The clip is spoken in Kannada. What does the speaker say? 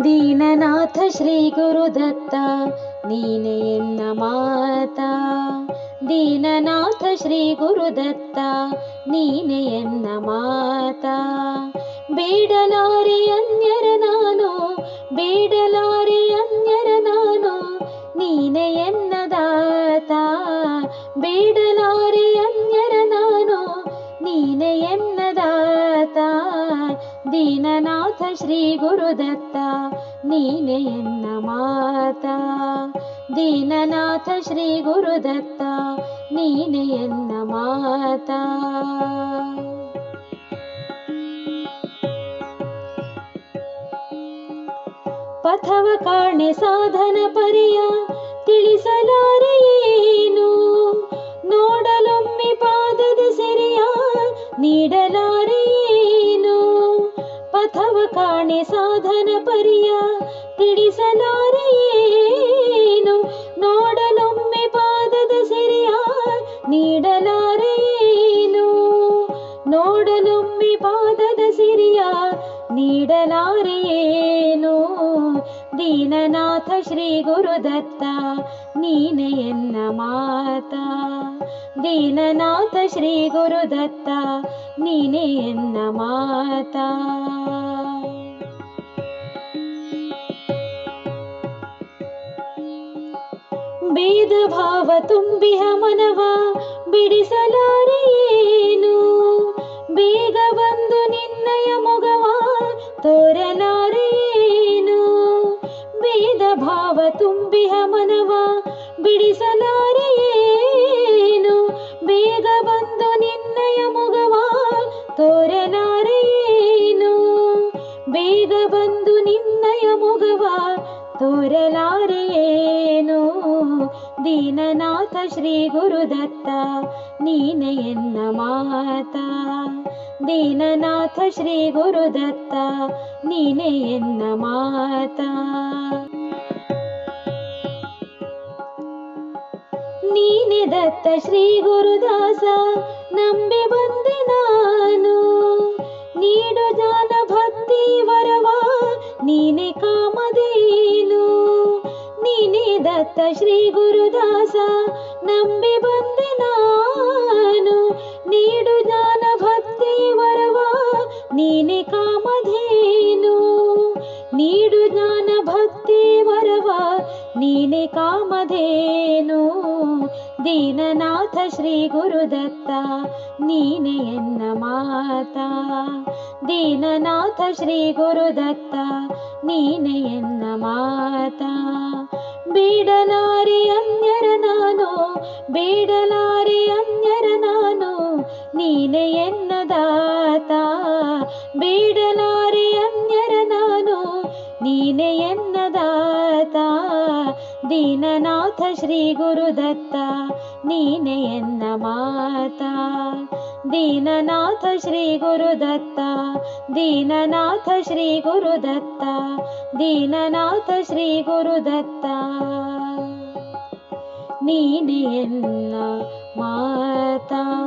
ದೀನನಾಥ ಶ್ರೀ ಗುರುದತ್ತ, ನೀನೆ ಎನ್ನ ಮಾತ. ದೀನನಾಥ ಶ್ರೀ ಗುರುದತ್ತ, ನೀನೆ ಎನ್ನ ಮಾತ. ಬೇಡಲಾರೆ ಅನ್ಯರ ನಾನು, ಬೇಡಲಾರೆ ದೀನನಾಥ ಶ್ರೀ ಗುರುದತ್ತ ನೀನೆ ಎನ್ನ ಮಾತ ದೀನನಾಥ ಶ್ರೀ ಗುರುದತ್ತ ನೀನೆ ಎನ್ನ ಮಾತ ಪಥವ ಕಾಣೆ ಸಾಧನ ಪರಿಯ ತಿಳಿಸಲಾರೆ ಏನು ನೋಡಲೊಮ್ಮೆ ಪಾದದ ಸೆರೆಯ ನೀಡಲಾರೆ ಸಾಧನ ಪರಿಯ ತಿಳಿಸಲಾರೆಯೇನು ನೋಡಲೊಮ್ಮೆ ಪಾದದ ಸೆರೆಯ ನೀಡಲಾರೆಯೇನು ನೋಡಲೊಮ್ಮೆ ಪಾದದ ಸಿರಿಯ ನೀಡಲಾರೆಯೇನು ದೀನನಾಥ ಶ್ರೀ ಗುರುದತ್ತ ನೀನೆ ಎನ್ನ ಮಾತ? ದೀನನಾಥ ಶ್ರೀ ಗುರುದತ್ತ ನೀನೆ ಎನ್ನ ಮಾತ? ಭೇದ ಭಾವ ತುಂಬಿಹ ಮನವ, ಬಿಡಿಸಲಾರೆ ಏನು? ಬೇಗ ಬಂದು ನಿನ್ನಯ ಮೊಗವ ತೋರಲಾರೆ ಏನು? ಭಾವ ತುಂಬಿಹ ಮನವ, ಬಿಡಿಸಲಾರೆ ಏನು? ಬೇಗ ಬಂದು ನಿನ್ನಯ ಮೊಗವ ತೋರಲಾರೆ ಏನು? ಬೇಗ ಬಂದು ನಿನ್ನಯ ಮೊಗವ ತೋರಲಾರೆ ಏನು ದೀನನಾಥ ಶ್ರೀ ಗುರುದತ್ತ, ನೀನೆ ಎನ್ನ ಮಾತ. ದೀನನಾಥ ಶ್ರೀ ಗುರುದತ್ತ, ನೀನೆ ಎನ್ನ ಮಾತ. ನೀನೆ ದತ್ತ ಶ್ರೀ ಗುರುದಾಸ, ನಂಬಿ ದತ್ತ ಶ್ರೀ ಗುರುದಾಸ, ನಂಬಿ ಬಂದೆ ನಾನು. ನೀಡು ಜ್ಞಾನ ಭಕ್ತಿ ವರವ, ನೀನೆ ಕಾಮಧೇನು. ನೀಡು ಜ್ಞಾನ ಭಕ್ತಿ ವರವ, ನೀನೆ ಕಾಮಧೇನು. ದೀನನಾಥ ಶ್ರೀ ಗುರುದತ್ತ, ನೀನೆ ಎನ್ನ ಮಾತ. ದೀನನಾಥ ಶ್ರೀ ಗುರುದತ್ತ, ನೀನೆ ಎನ್ನ ಮಾತ. ಬೇಡಲಾರೆ ಅನ್ಯರ ನಾನು ಬೇಡಲಾರೆ ಅನ್ಯರ ನಾನು ನೀನೆ श्री गुरुदत्तीन माता। दीननाथ श्री गुरु दत्त दीननाथ श्री गुरुदत्त दीननाथ श्री गुरुदत्त नीनयन् माता।